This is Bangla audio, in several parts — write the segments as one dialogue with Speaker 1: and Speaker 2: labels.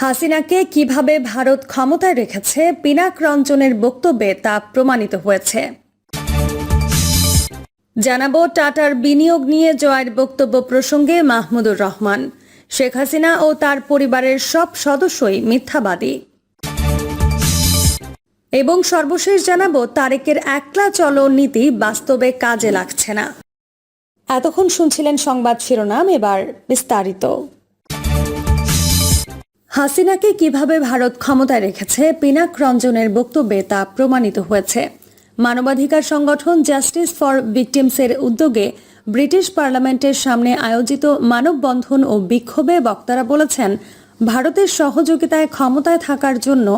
Speaker 1: হাসিনাকে কীভাবে ভারত ক্ষমতায় রেখেছে পিনাক রঞ্জনের বক্তব্যে তা প্রমাণিত হয়েছে। জানাব টাটার বিনিয়োগ নিয়ে জয়ের বক্তব্য প্রসঙ্গে মাহমুদুর রহমান। শেখ হাসিনা ও তার পরিবারের সব সদস্যই মিথ্যাবাদী। এবং সর্বশেষ জানাব তারেকের একলা চলো নীতি বাস্তবে কাজে লাগছে না। এতক্ষণ শুনছিলেন সংবাদ শিরোনাম, এবার বিস্তারিত। হাসিনাকে কীভাবে ভারত ক্ষমতায় রেখেছে, পিনাক রঞ্জনের বক্তব্যে তা প্রমাণিত হয়েছে। মানবাধিকার সংগঠন জাস্টিস ফর ভিকটিমসের উদ্যোগে ব্রিটিশ পার্লামেন্টের সামনে আয়োজিত মানববন্ধন ও বিক্ষোভে বক্তারা বলেছেন, ভারতের সহযোগিতায় ক্ষমতায় থাকার জন্য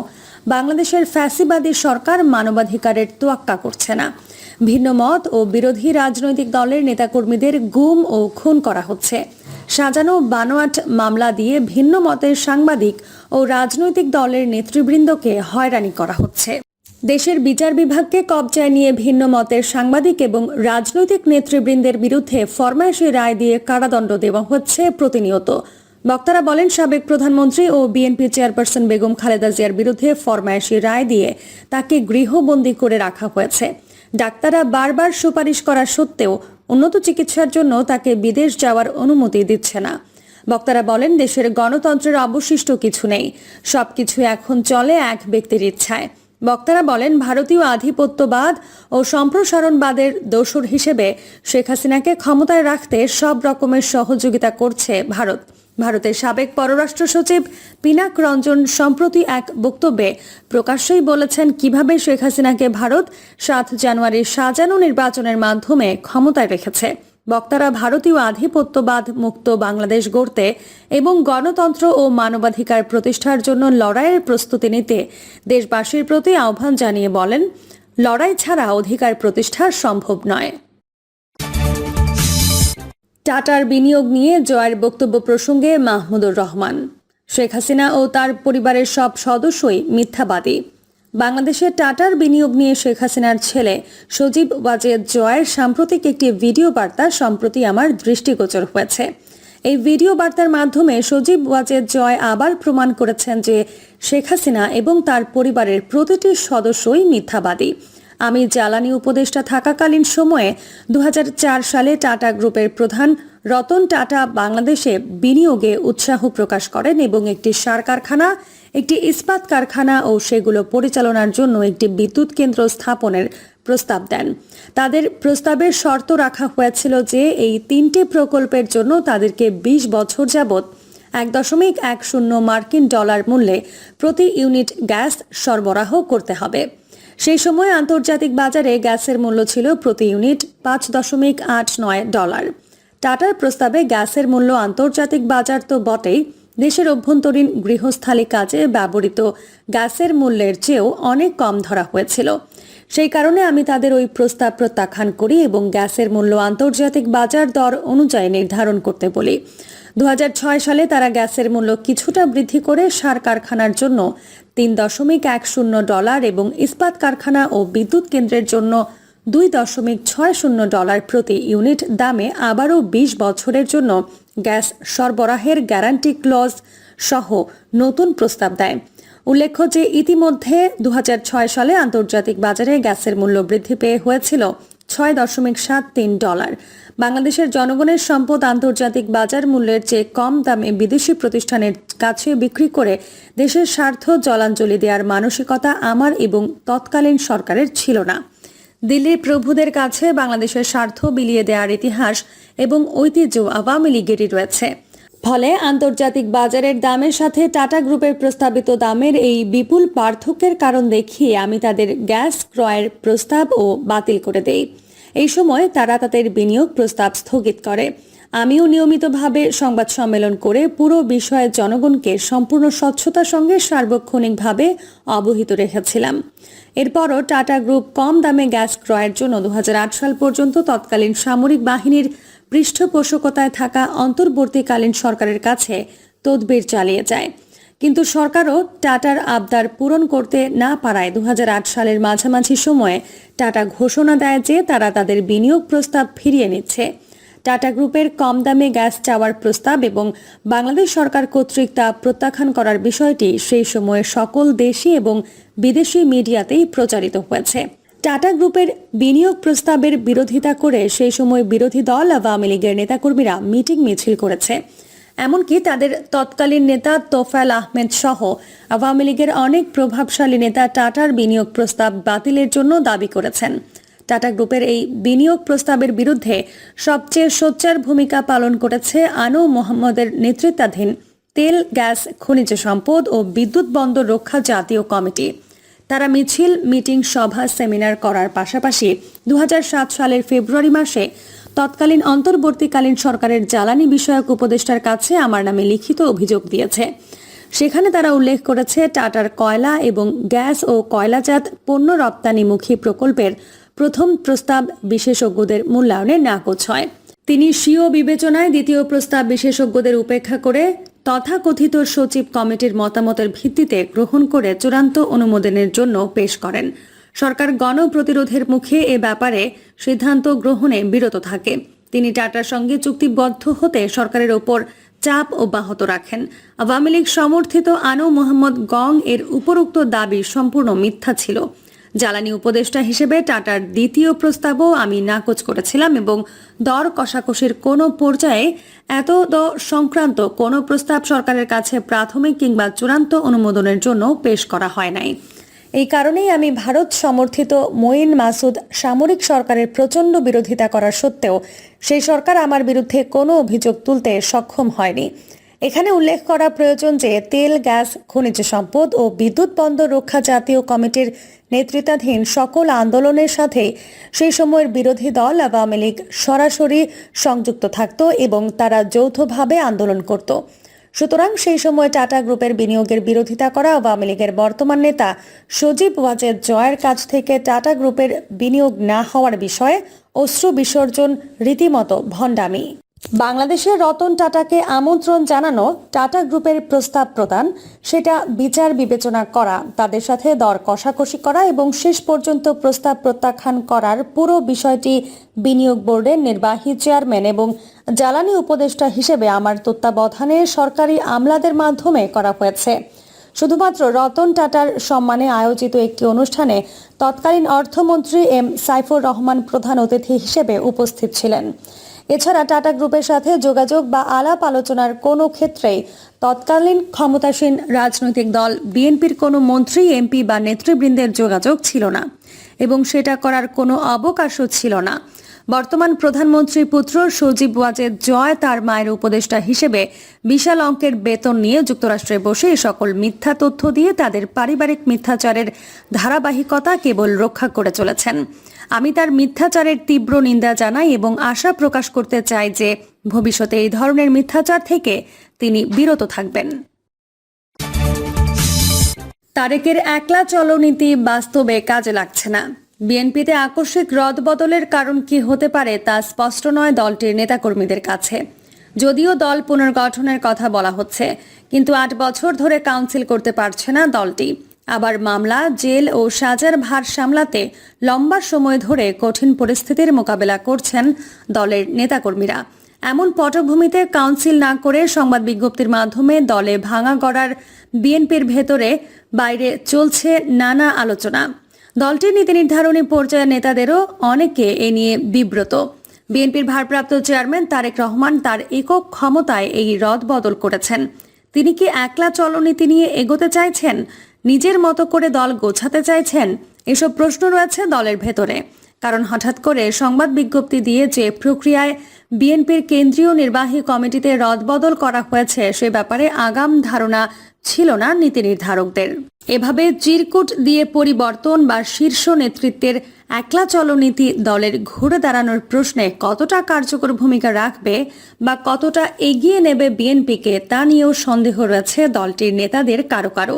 Speaker 1: বাংলাদেশের ফ্যাসিবাদী সরকার মানবাধিকারের তোয়াক্কা করছে না। ভিন্ন মত ও বিরোধী রাজনৈতিক দলের নেতাকর্মীদের গুম ও খুন করা হচ্ছে। সাজানো বানোয়াট মামলা দিয়ে ভিন্ন মতের সাংবাদিক ও রাজনৈতিক দলের নেতৃবৃন্দকে হয়রানি করা হচ্ছে। দেশের বিচার বিভাগকে কবজায় নিয়ে ভিন্ন মতের সাংবাদিক এবং রাজনৈতিক নেতৃবৃন্দের বিরুদ্ধে ফরমায়েশি রায় দিয়ে কারাদণ্ড দেওয়া হচ্ছে প্রতিনিয়ত। বক্তারা বলেন, সাবেক প্রধানমন্ত্রী ও বিএনপি চেয়ারপারসন বেগম খালেদা জিয়ার বিরুদ্ধে ফরমায়েশি রায় দিয়ে তাকে গৃহবন্দী করে রাখা হয়েছে। ডাক্তাররা বারবার সুপারিশ করা সত্ত্বেও উন্নত চিকিৎসার জন্য তাকে বিদেশ যাওয়ার অনুমতি দিচ্ছে না। বক্তারা বলেন, দেশের গণতন্ত্রের অবশিষ্ট কিছু নেই, সবকিছু এখন চলে এক ব্যক্তির ইচ্ছায়। বক্তারা বলেন, ভারতীয় আধিপত্যবাদ ও সম্প্রসারণবাদের দোসর হিসেবে শেখ হাসিনাকে ক্ষমতায় রাখতে সব রকমের সহযোগিতা করছে ভারত। ভারতের সাবেক পররাষ্ট্র সচিব পিনাক রঞ্জন সম্প্রতি এক বক্তব্যে প্রকাশ্যই বলেছেন কীভাবে শেখ হাসিনাকে ভারত সাত জানুয়ারির সাজানো নির্বাচনের মাধ্যমে ক্ষমতায় রেখেছে। বক্তারা ভারতীয় আধিপত্যবাদ মুক্ত বাংলাদেশ গড়তে এবং গণতন্ত্র ও মানবাধিকার প্রতিষ্ঠার জন্য লড়াইয়ের প্রস্তুতি নিতে দেশবাসীর প্রতি আহ্বান জানিয়ে বলেন, লড়াই ছাড়া অধিকার প্রতিষ্ঠা সম্ভব নয়। টাটার বিনিয়োগ নিয়ে জয়ের বক্তব্য প্রসঙ্গে মাহমুদুর রহমান। শেখ হাসিনা ও তার পরিবারের সব সদস্যই মিথ্যাবাদী। বাংলাদেশে টাটার বিনিয়োগ নিয়ে শেখ হাসিনার ছেলে সজীব ওয়াজেদ জয়ের সাম্প্রতিক একটি ভিডিও বার্তা সম্প্রতি আমার দৃষ্টিগোচর হয়েছে। এই ভিডিও বার্তার মাধ্যমে সজীব ওয়াজেদ জয় আবার প্রমাণ করেছেন যে শেখ হাসিনা এবং তার পরিবারের প্রতিটি সদস্যই মিথ্যাবাদী। আমি জ্বালানি উপদেষ্টা থাকাকালীন সময়ে দু হাজার চার সালে টাটা গ্রুপের প্রধান রতন টাটা বাংলাদেশে বিনিয়োগে উৎসাহ প্রকাশ করেন এবং একটি সার কারখানা, একটি ইস্পাত কারখানা ও সেগুলো পরিচালনার জন্য একটি বিদ্যুৎ কেন্দ্র স্থাপনের প্রস্তাব দেন। তাদের প্রস্তাবের শর্ত রাখা হয়েছিল যে এই তিনটি প্রকল্পের জন্য তাদেরকে ২০ বছর যাবত এক দশমিক এক শূন্য মার্কিন ডলার মূল্যে প্রতি ইউনিট গ্যাস সরবরাহ করতে হবে। সেই সময় আন্তর্জাতিক বাজারে গ্যাসের মূল্য ছিল প্রতি ইউনিট পাঁচ দশমিক আট নয় ডলার। টাটার প্রস্তাবে গ্যাসের মূল্য আন্তর্জাতিক বাজার তো বটেই, দেশের অভ্যন্তরীণ গৃহস্থালী কাজে ব্যবহৃত গ্যাসের মূল্যের চেয়েও অনেক কম ধরা হয়েছিল। সেই কারণে আমি তাদের ওই প্রস্তাব প্রত্যাখ্যান করি এবং গ্যাসের মূল্য আন্তর্জাতিক বাজার দর অনুযায়ী নির্ধারণ করতে বলি। দু হাজার ছয় সালে তারা গ্যাসের মূল্য কিছুটা বৃদ্ধি করে সার কারখানার জন্য তিন দশমিক এক শূন্য ডলার এবং ইস্পাত কারখানা ও বিদ্যুৎ কেন্দ্রের জন্য দুই দশমিক ছয় শূন্য ডলার প্রতি ইউনিট দামে আবারও বিশ বছরের জন্য গ্যাস সরবরাহের গ্যারান্টি ক্লজ সহ নতুন প্রস্তাব দেয়। উল্লেখ্য যে ইতিমধ্যে দু হাজার ছয় সালে আন্তর্জাতিক বাজারে গ্যাসের মূল্য বৃদ্ধি পেয়ে হয়েছিল ছয় দশমিক সাত তিন ডলার। বাংলাদেশের জনগণের সম্পদ আন্তর্জাতিক বাজার মূল্যের চেয়ে কম দামে বিদেশি প্রতিষ্ঠানের কাছে বিক্রি করে দেশের স্বার্থ জলাঞ্জলি দেওয়ার মানসিকতা আমার এবং তৎকালীন সরকারের ছিল না। দিল্লির প্রভুদের কাছে বাংলাদেশের স্বার্থ বিলিয়ে দেওয়ার ইতিহাস এবং ঐতিহ্য আওয়ামী লীগেরই রয়েছে। ফলে আন্তর্জাতিক বাজারের দামের সাথে টাটা গ্রুপের প্রস্তাবিত দামের এই বিপুল পার্থক্যের কারণ দেখিয়ে আমি তাদের গ্যাস ক্রয়ের প্রস্তাব ও বাতিল করে দেই। এই সময় তারা তাদের বিনিয়োগ প্রস্তাব স্থগিত করে। আমিও নিয়মিতভাবে সংবাদ সম্মেলন করে পুরো বিষয়ে জনগণকে সম্পূর্ণ স্বচ্ছতার সঙ্গে সার্বক্ষণিকভাবে অবহিত রেখেছিলাম। এরপরও টাটা গ্রুপ কম দামে গ্যাস ক্রয়ের জন্য দু হাজার আট সাল পর্যন্ত তৎকালীন সামরিক বাহিনীর পৃষ্ঠপোষকতায় থাকা অন্তর্বর্তীকালীন সরকারের কাছে তদবির চালিয়ে যায়। কিন্তু সরকারও টাটার আবদার পূরণ করতে না পারায় দু হাজার আট সালের মাঝামাঝি সময়ে টাটা ঘোষণা দেয় যে তারা তাদের বিনিয়োগ প্রস্তাব ফিরিয়ে নিচ্ছে। টাটা গ্রুপের কম দামে গ্যাস চাওয়ার প্রস্তাব এবং বাংলাদেশ সরকার কর্তৃক তা প্রত্যাখ্যান করার বিষয়টি সেই সময়ে সকল দেশি এবং বিদেশি মিডিয়াতেই প্রচারিত হয়েছে। টাটা গ্রুপের বিনিয়োগ প্রস্তাবের বিরোধিতা করে সেই সময় বিরোধী দল আওয়ামী লীগের নেতাকর্মীরা মিটিং মিছিল করেছে। এমনকি তাদের তৎকালীন নেতা তোফায়েল আহমেদ সহ আওয়ামী লীগের অনেক প্রভাবশালী নেতা টাটার বিনিয়োগ প্রস্তাব বাতিলের জন্য দাবি করেছেন। টাটা গ্রুপের এই বিনিয়োগ প্রস্তাবের বিরুদ্ধে সবচেয়ে সোচ্চার ভূমিকা পালন করেছে আনু মোহাম্মদের নেতৃত্বাধীন তেল, গ্যাস, খনিজ সম্পদ ও বিদ্যুৎ বন্দর রক্ষা জাতীয় কমিটি। তারা মিছিল, মিটিং, সভা, সেমিনার করার পাশাপাশি দু হাজার সাত সালের ফেব্রুয়ারি মাসে তৎকালীন অন্তর্বর্তীকালীন সরকারের জ্বালানি বিষয়ক উপদেষ্টার কাছে আমার নামে লিখিত অভিযোগ দিয়েছে। সেখানে তারা উল্লেখ করেছে, টাটার কয়লা এবং গ্যাস ও কয়লাজাত পণ্য রপ্তানিমুখী প্রকল্পের প্রথম প্রস্তাব বিশেষজ্ঞদের মূল্যায়নে নাকচ হয়। তিনি স্বীয় বিবেচনায় দ্বিতীয় প্রস্তাব বিশেষজ্ঞদের উপেক্ষা করে তথাকথিত সচিব কমিটির মতামতের ভিত্তিতে গ্রহণ করে চূড়ান্ত অনুমোদনের জন্য পেশ করেন। সরকার গণপ্রতিরোধের মুখে এ ব্যাপারে সিদ্ধান্ত গ্রহণে বিরত থাকে। তিনি টাটার সঙ্গে চুক্তিবদ্ধ হতে সরকারের ওপর চাপ অব্যাহত রাখেন। আওয়ামী লীগ সমর্থিত আনু মোহাম্মদ গং এর উপরোক্ত দাবি সম্পূর্ণ মিথ্যা ছিল। জ্বালানি উপদেষ্টা হিসেবে টাটার দ্বিতীয় প্রস্তাবও আমি নাকচ করেছিলাম এবং দর কষাকষির কোনো পর্যায়ে এত সংক্রান্ত কোনো প্রস্তাব সরকারের কাছে প্রাথমিক কিংবা চূড়ান্ত অনুমোদনের জন্য পেশ করা হয় নাই। এই কারণেই আমি ভারত সমর্থিত মঈন মাসুদ সামরিক সরকারের প্রচণ্ড বিরোধিতা করা সত্ত্বেও সেই সরকার আমার বিরুদ্ধে কোনো অভিযোগ তুলতে সক্ষম হয়নি। এখানে উল্লেখ করা প্রয়োজন যে তেল, গ্যাস, খনিজ সম্পদ ও বিদ্যুৎ বন্দর রক্ষা জাতীয় কমিটির নেতৃত্বাধীন সকল আন্দোলনের সাথে সেই সময়ের বিরোধী দল আওয়ামী লীগ সরাসরি সংযুক্ত থাকত এবং তারা যৌথভাবে আন্দোলন করত। সুতরাং সেই সময় টাটা গ্রুপের বিনিয়োগের বিরোধিতা করা আওয়ামী লীগের বর্তমান নেতা সজীব ওয়াজেদ জয়ের কাছ থেকে টাটা গ্রুপের বিনিয়োগ না হওয়ার বিষয়ে অশ্রু বিসর্জন রীতিমতো ভণ্ডামি। বাংলাদেশের রতন টাটাকে আমন্ত্রণ জানানো টাটা গ্রুপের প্রস্তাব প্রদান, সেটা বিচার বিবেচনা করা, তাদের সাথে দর কষাকষি করা এবং শেষ পর্যন্ত প্রস্তাব প্রত্যাখ্যান করার পুরো বিষয়টি বিনিয়োগ বোর্ডের নির্বাহী চেয়ারম্যান এবং জ্বালানি উপদেষ্টা হিসেবে আমার তত্ত্বাবধানে সরকারি আমলাদের মাধ্যমে করা হয়েছে। শুধুমাত্র রতন টাটার সম্মানে আয়োজিত একটি অনুষ্ঠানে তৎকালীন অর্থমন্ত্রী এম সাইফুর রহমান প্রধান অতিথি হিসেবে উপস্থিত ছিলেন। এছাড়া টাটা গ্রুপের সাথে যোগাযোগ বা আলাপ আলোচনার কোনো ক্ষেত্রেই তৎকালীন ক্ষমতাসীন রাজনৈতিক দল, বিএনপির কোনো মন্ত্রী, এমপি বা নেতৃবৃন্দের যোগাযোগ ছিল না এবং সেটা করার কোনো অবকাশও ছিল না। বর্তমান প্রধানমন্ত্রীর পুত্র সজীব ওয়াজেদ জয় তার মায়ের উপদেষ্টা হিসেবে বিশাল অঙ্কের বেতন নিয়ে যুক্তরাষ্ট্রে বসে সকল মিথ্যা তথ্য দিয়ে তাদের পারিবারিক মিথ্যাচারের ধারাবাহিকতা কেবল রক্ষা করে চলেছেন। আমি তার মিথ্যাচারের তীব্র নিন্দা জানাই এবং আশা প্রকাশ করতে চাই যে ভবিষ্যতে এই ধরনের মিথ্যাচার থেকে তিনি বিরত থাকবেন। তারেকের একলা চলনীতি বাস্তবে কাজে লাগছে না। বিএনপিতে আকস্মিক রদ বদলের কারণ কি হতে পারে তা স্পষ্ট নয় দলটির নেতাকর্মীদের কাছে। যদিও দল পুনর্গঠনের কথা বলা হচ্ছে, কিন্তু আট বছর ধরে কাউন্সিল করতে পারছে না দলটি। আবার মামলা, জেল ও সাজার ভার সামলাতে লম্বা সময় ধরে কঠিন পরিস্থিতির মোকাবেলা করছেন দলের নেতাকর্মীরা। এমন পটভূমিতে কাউন্সিল না করে সংবাদ বিজ্ঞপ্তির মাধ্যমে দলে ভাঙা গড়ার বিএনপির ভেতরে বাইরে চলছে নানা আলোচনা। দলটির নীতি নির্ধারণী পর্যায়ের নেতাদেরও অনেকে এ নিয়ে বিব্রত। বিএনপির ভারপ্রাপ্ত চেয়ারম্যান তারেক রহমান তার একক ক্ষমতায় এই রদ বদল করেছেন। তিনি কি একলা চলনীতি নিয়ে এগোতে চাইছেন? নিজের মতো করে দল গোছাতে চাইছেন? এসব প্রশ্ন রয়েছে দলের ভেতরে। কারণ হঠাৎ করে সংবাদ বিজ্ঞপ্তি দিয়ে যে প্রক্রিয়ায় বিএনপির কেন্দ্রীয় নির্বাহী কমিটিতে রদবদল করা হয়েছে, সে ব্যাপারে আগাম ধারণা ছিল না নীতি নির্ধারকদের এভাবে চিরকুট দিয়ে পরিবর্তন বা শীর্ষ নেতৃত্বের একলা চলনীতি দলের ঘুরে দাঁড়ানোর প্রশ্নে কতটা কার্যকর ভূমিকা রাখবে বা কতটা এগিয়ে নেবে বিএনপিকে তা নিয়েও সন্দেহ রয়েছে দলটির নেতাদের কারও কারও।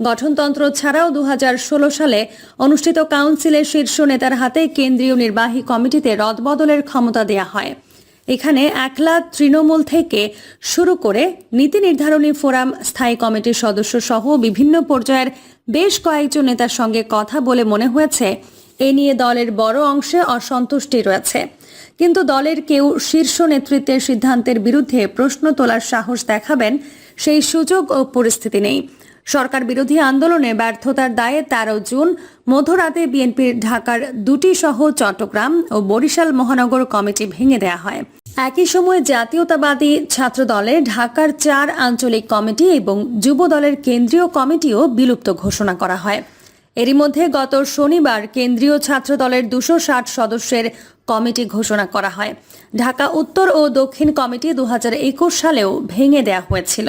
Speaker 1: গঠনতন্ত্র ছাড়াও দু হাজার ষোলো সালে অনুষ্ঠিত কাউন্সিলের শীর্ষ নেতার হাতে কেন্দ্রীয় নির্বাহী কমিটিতে রদবদলের ক্ষমতা দেয়া হয়। এখানে একলা তৃণমূল থেকে শুরু করে নীতি নির্ধারণী ফোরাম, স্থায়ী কমিটির সদস্য সহ বিভিন্ন পর্যায়ের বেশ কয়েকজন নেতার সঙ্গে কথা বলে মনে হয়েছে, এ নিয়ে দলের বড় অংশে অসন্তুষ্টি রয়েছে। কিন্তু দলের কেউ শীর্ষ নেতৃত্বের সিদ্ধান্তের বিরুদ্ধে প্রশ্ন তোলার সাহস দেখাবেন, সেই সুযোগ ও পরিস্থিতি নেই। সরকার বিরোধী আন্দোলনে ব্যর্থতার দায়ে তেরো জুন মধ্যরাতে বিএনপির ঢাকার দুটি সহ চট্টগ্রাম ও বরিশাল মহানগর কমিটি ভেঙে দেওয়া হয়। একই সময় জাতীয়তাবাদী ছাত্র দলে ঢাকার চার আঞ্চলিক কমিটি এবং যুব দলের কেন্দ্রীয় কমিটিও বিলুপ্ত ঘোষণা করা হয়। এরই মধ্যে গত শনিবার কেন্দ্রীয় ছাত্র দলের দুশো ষাট সদস্যের কমিটি ঘোষণা করা হয়। ঢাকা উত্তর ও দক্ষিণ কমিটি দু হাজার একুশ সালেও ভেঙে দেওয়া হয়েছিল।